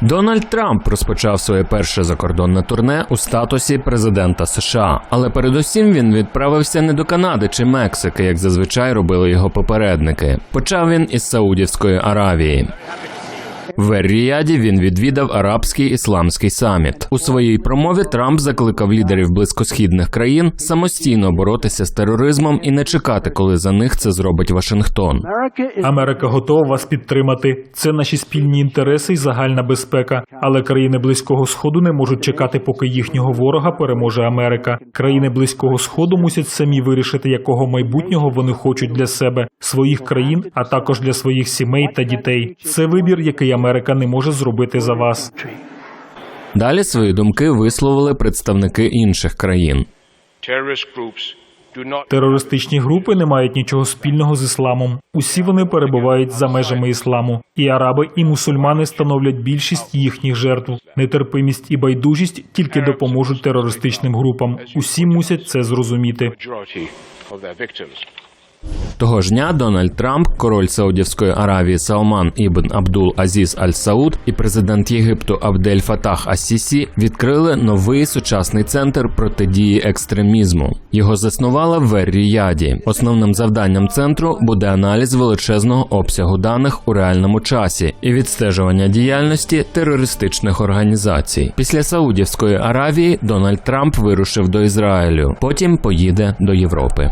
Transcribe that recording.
Дональд Трамп розпочав своє перше закордонне турне у статусі президента США, але передусім він відправився не до Канади чи Мексики, як зазвичай робили його попередники. Почав він із Саудівської Аравії. В Ер-Ріяді він відвідав арабський ісламський саміт. У своїй промові Трамп закликав лідерів близькосхідних країн самостійно боротися з тероризмом і не чекати, коли за них це зробить Вашингтон. Америка готова вас підтримати. Це наші спільні інтереси і загальна безпека. Але країни близького сходу не можуть чекати, поки їхнього ворога переможе Америка. Країни близького сходу мусять самі вирішити, якого майбутнього вони хочуть для себе, своїх країн, а також для своїх сімей та дітей. Це вибір, який Америка не може зробити за вас. Далі свої думки висловили представники інших країн. Терористичні групи не мають нічого спільного з ісламом. Усі вони перебувають за межами ісламу. І араби, і мусульмани становлять більшість їхніх жертв. Нетерпимість і байдужість тільки допоможуть терористичним групам. Усі мусять це зрозуміти. Того ж дня Дональд Трамп, король Саудівської Аравії Салман Ібн Абдул Азіз Аль Сауд і президент Єгипту Абдель Фатах Ас-Сісі відкрили новий сучасний центр протидії екстремізму. Його заснували в Ер-Ріяді. Основним завданням центру буде аналіз величезного обсягу даних у реальному часі і відстежування діяльності терористичних організацій. Після Саудівської Аравії Дональд Трамп вирушив до Ізраїлю. Потім поїде до Європи.